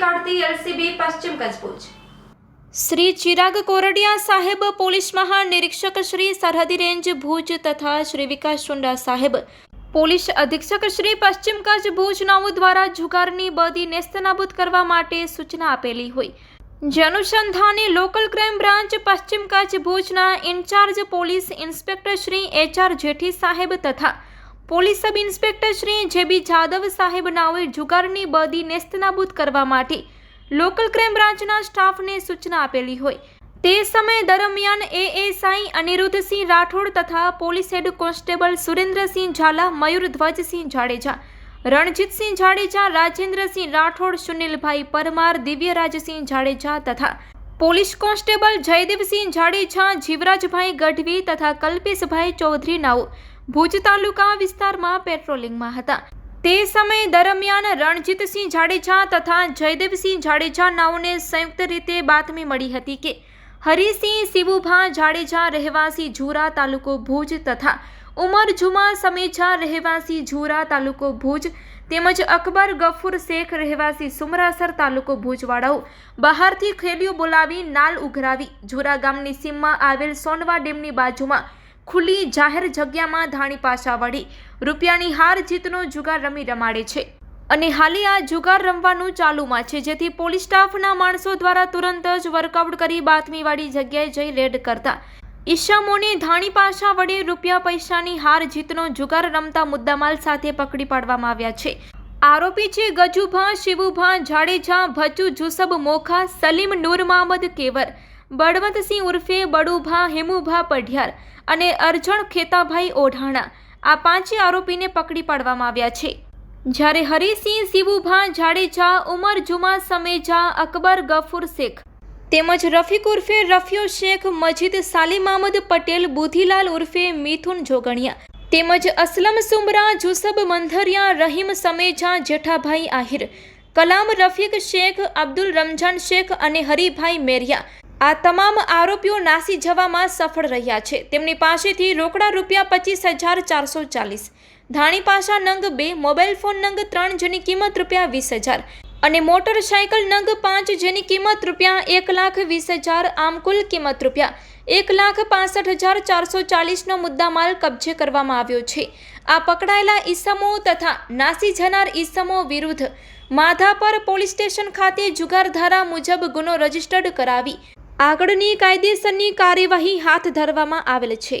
કામકાજ ભુજ શ્રી ચિરાગ કોરડિયા સાહેબ, પોલીસ મહાનિરીક્ષક શ્રી સરહદી રેન્જ ભુજ તથા શ્રી વિકાસ ચુંડા સાહેબ. પોલીસ અધિક્ષક શ્રી પશ્ચિમ કચ્છ ભુજ નાઓ દ્વારા જુગારની બદી નેસ્તનાબૂદ કરવા માટે સૂચના આપેલી હોય. જે અનુસંધાને લોકલ ક્રાઇમ બ્રાન્ચ પશ્ચિમ કચ્છ ભુજના incharge police inspector Shri H R Jethi સાહેબ તથા police sub inspector Shri J B Jadav સાહેબ નાઓએ જુગારની બદી નેસ્તનાબૂદ કરવા માટે લોકલ ક્રાઇમ બ્રાન્ચના સ્ટાફને સૂચના આપેલી હોય. તે સમય દરમિયાન એએસઆઈ અનિરુદ્ધસિંહ રાઠોડ તથા police head constable Surendrasinh Zala Mayurdhvajsinh Jadeja, Ranjitsinh Jadeja, Rajendrasinh Rathod, Sunilbhai Parmar, Divyarajsinh Jadeja તથા પોલીસ કોન્સ્ટેબલ જયદેવસિંહ જાડેજા, જીવરાજભાઈ ગઢવી તથા કલ્પેશભાઈ ચૌધરી નાઓ ભુજ તાલુકા વિસ્તારમાં પેટ્રોલિંગમાં હતા. તે સમય દરમિયાન રણજીતસિંહ જાડેજા તથા જયદેવસિંહ જાડેજા નાઓને સંયુક્ત રીતે બાતમી મળી હતી કે, હરિસિંહ શિવુભા જાડેજા રહેવાસી ઝુરા તાલુકો ભુજ તથા ઉમર જુમા સમેજા રહેવાસી ઝુરા તાલુકો ભુજ તેમજ અકબર ગફુર શેખ રહેવાસી સુમરાસર તાલુકો ભુજવાળાઓ બહારથી ખેલીઓ બોલાવી નાલ ઉઘરાવી ઝુરા ગામની સીમમાં આવેલ સોનવા ડેમની બાજુમાં ખુલ્લી જાહેર જગ્યામાં ધાણી પાછા વળી રૂપિયાની હાર જીતનો જુગાર રમી રમાડે છે. અને હાલે આ જુગાર રમવાનું ચાલુમાં છે, જેથી પોલીસ સ્ટાફના માણસો દ્વારા તુરંત જ વર્કઆઉટ કરી બાતમીવાળી જગ્યાએ જઈ રેડ કરતા. ઈશામોને ધાણી પાછા વડે રૂપિયા પૈસાની હાર જીતનો જુગાર રમતા મુદ્દામાલ સાથે પકડી પાડવામાં આવ્યા છે. આરોપી છે ગજુભા, શિવુભા, જાડેજા, ભચુ, જુસબ, મોખા, સલીમ, નૂર, મહમદ, કેવર. બળવંતસિંહ ઉર્ફે બડુભા હેમુભા પઢિયાર અને અર્જણ ખેતાભાઈ ઓઢાણા આ પાંચે આરોપીને પકડી પાડવામાં આવ્યા છે. જ્યારે હરિસિંહ, શિવુભા, જાડેજા, ઉમર જુમા, સમેજા, અકબર, ગફુર શેખ તેમજ રફીક ઉર્ફે રફિયો શેખ, મજીદ સાલિમ અહમદ પટેલ બુધીલાલ ઉર્ફે મિથુન જોગણિયા તેમજ અસલમ સુમરા, જુસબ મંધરિયા, રહીમ સમેજા, જેઠાભાઈ આહિર, કલામ રફીક શેખ, અબ્દુલ રમઝાન શેખ અને હરિભાઈ મેરિયા આ તમામ આરોપીઓ નાસી જવામાં સફળ રહ્યા છે. તેમની પાસેથી રોકડા રૂપિયા પચીસ હજાર ચારસો ચાલીસ, ધાણી પાસા નંગ બે, મોબાઈલ ફોન નંગ ત્રણ જેની કિંમત રૂપિયા વીસ હજાર અને મોટરસાયકલ નંગ પાંચ જેની કિંમત રૂપિયા એક લાખ વીસ હજાર, આમ કુલ કિંમત રૂપિયા એક લાખ પાસઠ હજાર ચારસો ચાલીસનો મુદ્દામાલ કબજે કરવામાં આવ્યો છે. આ પકડાયેલા ઈસમો તથા નાસી જનાર ઈસમો વિરુદ્ધ માધાપર પોલીસ સ્ટેશન ખાતે જુગાર ધારા મુજબ ગુનો રજીસ્ટર્ડ કરાવી આગળની કાયદેસરની કાર્યવાહી હાથ ધરવામાં આવેલ છે.